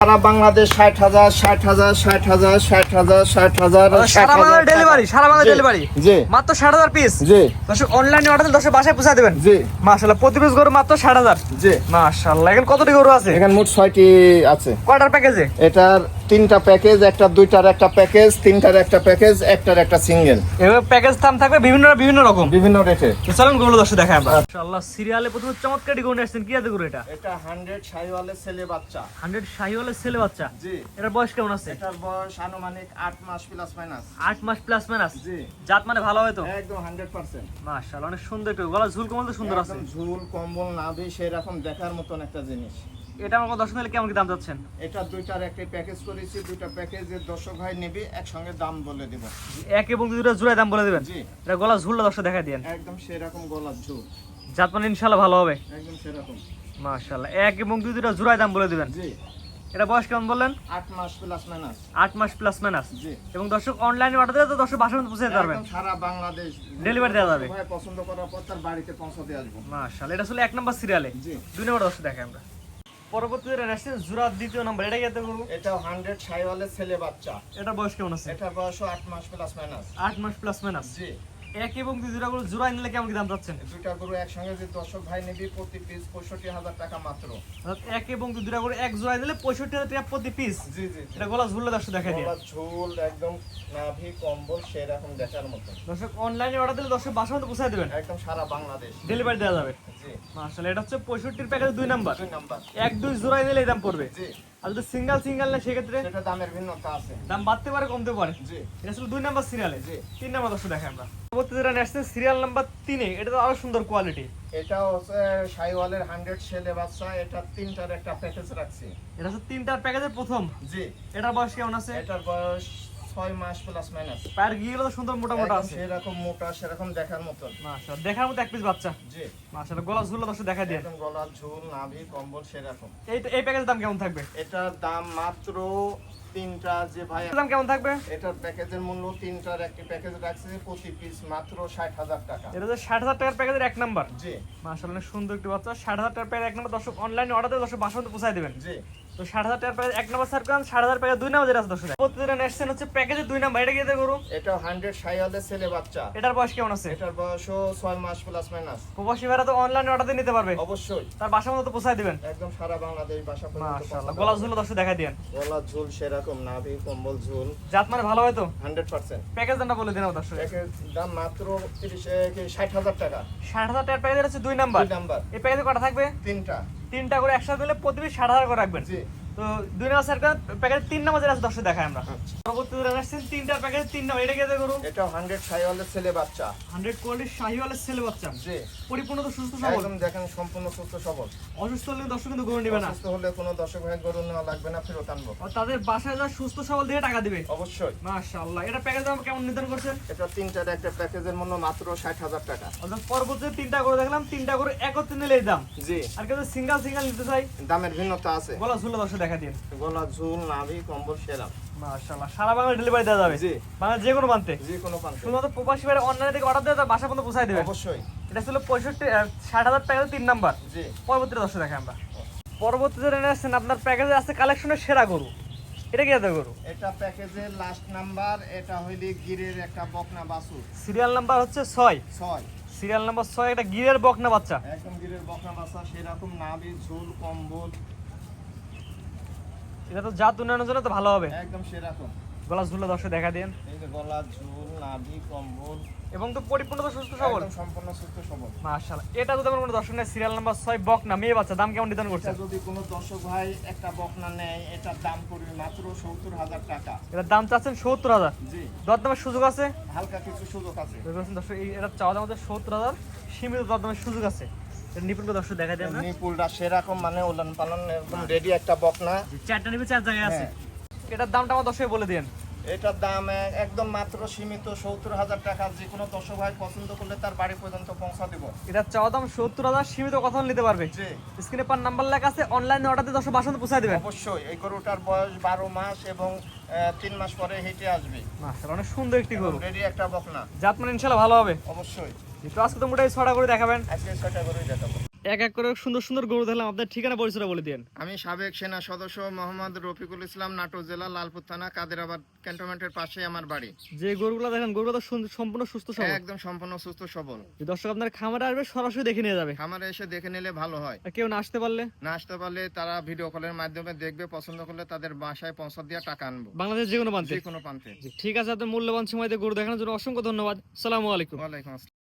সারা বাংলাদেশ ষাট হাজার ষাট হাজার ষাট হাজার ষাট হাজার ষাট হাজার সারা বাংলাদেশ ডেলিভারি সারা বাংলাদেশ ডেলিভারি জি। মাত্র ষাট হাজার পিস জি। দর্শক অনলাইনে অর্ডার দিলে দর্শক বাসায় পৌঁছা দেবেন। জি। মাশাল্লাহ প্রতি পিস গরু মাত্র ষাট হাজার। জি। মাশাল্লাহ এখানে কতটি গরু আছে? এখানে মোট ছয়টি আছে। কয়টার প্যাকেজে এটার তিনটা প্যাকেজ একটা দুইটার একটা প্যাকেজ তিনটার একটা প্যাকেজ একটার একটা সিঙ্গেল। এভাবে প্যাকেজ দাম থাকবে বিভিন্ন বিভিন্ন রকম। বিভিন্ন রেটে তো চলুন গরু দর্শক দেখাই আমরা। মাশাল্লাহ সিরিয়ালে প্রথমে চমৎকার নিয়ে আসছেন। কি আছে গরু এটা? এটা হান্ড্রেড শাহিওয়ালের ছেলে বাচ্চা। হান্ড্রেড শাহিওয়ালের ছেলে বাচ্চা? জি। এটার বয়স কেমন আছে? এটার বয়স আনুমানিক আট মাস প্লাস মাইনাস আট মাস প্লাস মাইনাস জি। জাত মানে ভালো হয় তো? একদম হান্ড্রেড পার্সেন্ট। মাশাল্লাহ অনেক সুন্দর একটু গলা ঝুল কমল তো সুন্দর আছে। ঝুল কম্বল নাভি সেরকম দেখার মতন একটা জিনিস। এটা আমার দর্শক নিলে কেমন কি দাম যাচ্ছেন? এটা দুইটার একটা প্যাকেজ করেছি দুইটা প্যাকেজের দর্শক ভাই নেবে একসঙ্গে দাম বলে দিব। এক এবং দুটো জোড়ায় দাম বলে দেবেন? জি। এটা গলা ঝুলটা দর্শক দেখা দিন একদম সেরকম গলার ঝুল। জাত মানে ইনশাল্লাহ ভালো হবে। একদম সেরকম। মাশাল্লাহ এক এবং দুই দুটো জোড়ায় দাম বলে দিবেন? জি। এটা বয়স কেমন বললেন? আট মাস প্লাস মাইনাস আট মাস প্লাস মাইনাস জি। এবং দর্শক অনলাইনে অর্ডার দিলে তো দর্শক বাসার মধ্যে পৌঁছে দিতে পারবেন সারা বাংলাদেশ। Delivery দেওয়া যাবে। পছন্দ করার পর তার বাড়িতে পৌঁছাতে আসব। মাশাল্লাহ এটা আসলে এক নম্বর সিরিয়ালে জি। দুই নম্বর দর্শক দেখে আমরা। পরবর্তীতে আসছে জুরাত দ্বিতীয় নাম্বার এটা কি করব এটা হান্ড্রেড শাহিওয়ালের ছেলে বাচ্চা। এটা বয়স কেমন আছে? এটার বয়সও আট মাস প্লাস মাইনাস আট মাস প্লাস মাইনাস জি। এক এবং দুই দুটা করে জোড়ায় নিলে কেমন কি দাম যাচ্ছেন দুইটা গরু একসঙ্গে যে দর্শক ভাই নেবে প্রতি পিস পঁয়ষট্টি হাজার টাকা মাত্র। এক এবং দুই দুটা করে এক জোড়ায় দিলে পঁয়ষট্টি হাজার টাকা প্রতি পিস জি জি এটা গলা ঝুললে দর্শক দেখা গলার ঝুল একদম নাভি কম্বল সেরকম দেখার মতো দর্শক অনলাইনে অর্ডার দিলে দর্শক বাসার মধ্যে পৌঁছে দেবেন। একদম সারা বাংলাদেশ। ডেলিভারি দেওয়া যাবে। জি। মাশাল্লাহ এটা হচ্ছে পঁয়ষট্টির প্যাকেজ দুই নাম্বার দুই নাম্বার এক দুই জোড়ায় নিলে এই দাম পড়বে। জি। আর যদি সিঙ্গেল সিঙ্গেল না সেক্ষেত্রে সেটা দামের ভিন্নতা আছে। দাম বাড়তে পারে কমতে পারে। জি। এটা ছিল দুই নাম্বার সিরিয়ালে জি। তিন নাম্বার দশটা দেখে আমরা। পরবর্তী যেটা নেসছেন সিরিয়াল নাম্বার তিনে এটা তো আরও সুন্দর কোয়ালিটি এটা হচ্ছে সাইওয়ালের হান্ড্রেড ছেলে বাচ্চা এটা তিনটার একটা প্যাকেজ রাখছি। এটা হচ্ছে তিনটার প্যাকেজের প্রথম। জি। এটার বয়স কেমন আছে? এটার বয়স ছয় মাস প্লাস মাইনাস পায়ের গিয়েগুলো তো সুন্দর মোটা মোটা আছে। সেরকম মোটা সেরকম দেখার মতন। মাশাআল্লাহ দেখার মতো এক পিস বাচ্চা। জি। মাশাআল্লাহ গলা ঝুললো দর্শক দেখা দিয়ে একদম গলার ঝুল নাভি কম্বল সেরকম। এই এই প্যাকেজের দাম কেমন থাকবে? এটার দাম মাত্র তিনটা যে ভাই দাম কেমন থাকবে? এটার প্যাকেজের মূল্য তিনটার একটি প্যাকেজ রাখছে প্রতি পিস মাত্র ষাট হাজার টাকা। এটা হচ্ছে ষাট হাজার টাকার প্যাকেজের এক নাম্বার। জি। মাশাআল্লাহ সুন্দর একটি বাচ্চা। ষাট হাজার টাকার প্যাকেজ এক নাম্বার। দর্শক অনলাইনে অর্ডার দিয়ে দর্শক মধ্যে পৌঁছায় দেবেন। জি। তো ষাট হাজার টাকার প্যাকেজ এক নাম্বার সার করেন ষাট হাজার প্যাকেজ দুই নাম্বার যেটা আছে দর্শক প্রতিদিন নেক্সট হচ্ছে প্যাকেজের দুই নাম্বার এটা কি করু এটা হান্ড্রেড শাহিওয়ালের ছেলে বাচ্চা। এটার বয়স কেমন আছে? এটার বয়সও ছয় মাস প্লাস মাইনাস প্রবাসী ভাইরা তো অনলাইনে অর্ডার নিতে পারবে। অবশ্যই। তার বাসার মধ্যে তো পৌঁছায় দিবেন। একদম সারা বাংলাদেশ ভাষা পর্যন্ত মাশাআল্লাহ। পৌঁছাতে গলা হবে। ঝুলো দর্শক দেখা দিয়েন গলার ঝুল সেরকম নাভি কম্বল ঝুল। জাত মানে ভালো হয় তো? হান্ড্রেড পার্সেন্ট প্যাকেজ দামটা বলে দিন দর্শক। প্যাকেজ দাম মাত্র তিরিশ ষাট হাজার টাকা। ষাট হাজার টাকার প্যাকেজ হচ্ছে দুই নাম্বার। দুই নাম্বার। এই প্যাকেজে কটা থাকবে? তিনটা। তিনটা করে একসাথে দিলে প্রতিদিন ষাট হাজার করে রাখবেন। তো দুই নাম্বার করেন প্যাকেজ তিন নাম্বার যেটা আছে দর্শক দেখায় আমরা। আচ্ছা। পরবর্তী আসছেন তিনটা প্যাকেজ তিন নাম্বার এটা কি করু এটাও হান্ড্রেড ছেলে বাচ্চা। হান্ড্রেড কোয়ালিটির ছেলে বাচ্চা। জি। পরিপূর্ণ তো সুস্থ সবল। একদম দেখেন সম্পূর্ণ সুস্থ সবল। অসুস্থ হলে দর্শক কিন্তু গরু নেবে না। অসুস্থ হলে কোনো দর্শক ভাই গরু নেওয়া লাগবে না ফেরত আনব। আর তাদের বাসায় যা সুস্থ সবল দিয়ে টাকা দিবে। অবশ্যই। মাশাআল্লাহ। এটা প্যাকেজ দাম কেমন নির্ধারণ করছেন এটা তিনটার একটা প্যাকেজের মূল্য মাত্র ষাট হাজার টাকা। অর্থাৎ পরবর্তী তিনটা করে দেখলাম তিনটা করে একত্রে নিলে দাম। জি। আর কেউ সিঙ্গেল সিঙ্গেল নিতে চাই দামের ভিন্নতা আছে। গলা ঝুলে দর্শক দেখা দিন। গলা ঝুল নাভি কম্বল মাশাআল্লাহ সারা বাংলা ডেলিভারি দেওয়া যাবে? জি। বাংলা যে কোনো প্রান্তে? যে কোনো পান্তে শুধুমাত্র প্রবাসী অনলাইন থেকে অর্ডার দিয়ে তার বাসা পর্যন্ত পৌঁছায় দেবে। অবশ্যই। এটা ছিল পঁয়ষট্টি ষাট হাজার তিন নাম্বার জি। পরবর্তী দর্শক দেখে আমরা। আসছেন আপনার প্যাকেজে আছে কালেকশনের সেরা গরু। এটা কি আছে গরু? এটা প্যাকেজের লাস্ট নাম্বার এটা হইলে গিরের একটা বকনা বাসুর সিরিয়াল নাম্বার হচ্ছে ছয়। ছয়। সিরিয়াল নাম্বার ছয় একটা গিরের বকনা বাচ্চা। একদম গিরের বকনা বাসা সেরকম নাভি ঝুল কম্বল এটা তো জাত উন্নয়নের জন্য তো ভালো হবে। একদম সেরকম গলা ঝুলে দর্শক দেখা দেন এই যে গলা ঝুল নাভি কম্বল। এবং তো পরিপূর্ণ তো সুস্থ সবল। সম্পূর্ণ সুস্থ সবল। মাশাআল্লাহ। এটা যদি আমার কোনো দর্শক নেয় সিরিয়াল নাম্বার ছয় বকনা মেয়ে বাচ্চা দাম কেমন নির্ধারণ করছে? যদি কোনো দর্শক ভাই একটা বক না নেয় এটার দাম পড়বে মাত্র সত্তর হাজার টাকা। এটার দাম চাচ্ছেন সত্তর হাজার। জি। দরদামের সুযোগ আছে? হালকা কিছু সুযোগ আছে। দর্শক এটা চাওয়া দাম হচ্ছে সত্তর হাজার। সীমিত দরদামের সুযোগ আছে। এটা নিপুণকে দর্শক দেখা দেন নিপুলটা সেরকম মানে উলান পালন একদম রেডি একটা বকনা। চারটা নিবে চার জায়গায় আছে। হ্যাঁ। এটার দামটা আমার দর্শক বলে দেন। এটার দাম একদম মাত্র সীমিত সত্তর হাজার টাকা। যে কোনো দর্শক ভাই পছন্দ করলে তার বাড়ি পর্যন্ত পৌঁছা দিব। এটার চাওয়া দাম সত্তর হাজার সীমিত কথা নিতে পারবে। স্ক্রিনে পার নাম্বার লেখা আছে অনলাইনে অর্ডার দিয়ে দর্শক বাসন পৌঁছায় দেবেন অবশ্যই এই গরুটার বয়স বারো মাস এবং তিন মাস পরে হেঁটে আসবে। অনেক সুন্দর একটি গরু। রেডি একটা বকনা। জাত মানে ইনশাআল্লাহ ভালো হবে। অবশ্যই। তো আজকে তো মোটাই ছড়া করে দেখাবেন। আজকে ছয়টা গরুই দেখাবো। এক এক করে সুন্দর সুন্দর গরু দেখলাম আপনার ঠিকানা পরিচয়টা বলে দিন আমি সাবেক সেনা সদস্য মোহাম্মদ রফিকুল ইসলাম নাটোর জেলা লালপুর থানা কাদেরাবাদ ক্যান্টনমেন্টের পাশে আমার বাড়ি। যে গরুগুলো দেখেন গরুগুলো তো সম্পূর্ণ সুস্থ সবল। একদম সম্পূর্ণ সুস্থ সবল। দর্শক আপনার খামারে আসবে সরাসরি দেখে নিয়ে যাবে। খামারে এসে দেখে নিলে ভালো হয়। কেউ না আসতে পারলে? না আসতে পারলে তারা ভিডিও কলের মাধ্যমে দেখবে পছন্দ করলে তাদের বাসায় পৌঁছা দিয়ে টাকা আনব। বাংলাদেশ যে কোনো প্রান্তে। যে কোনো প্রান্তে। ঠিক আছে আপনার মূল্যবান সময় দিয়ে গরু দেখানোর জন্য অসংখ্য ধন্যবাদ। সালামু আলাইকুম। ওয়ালাইকুম আসসালাম।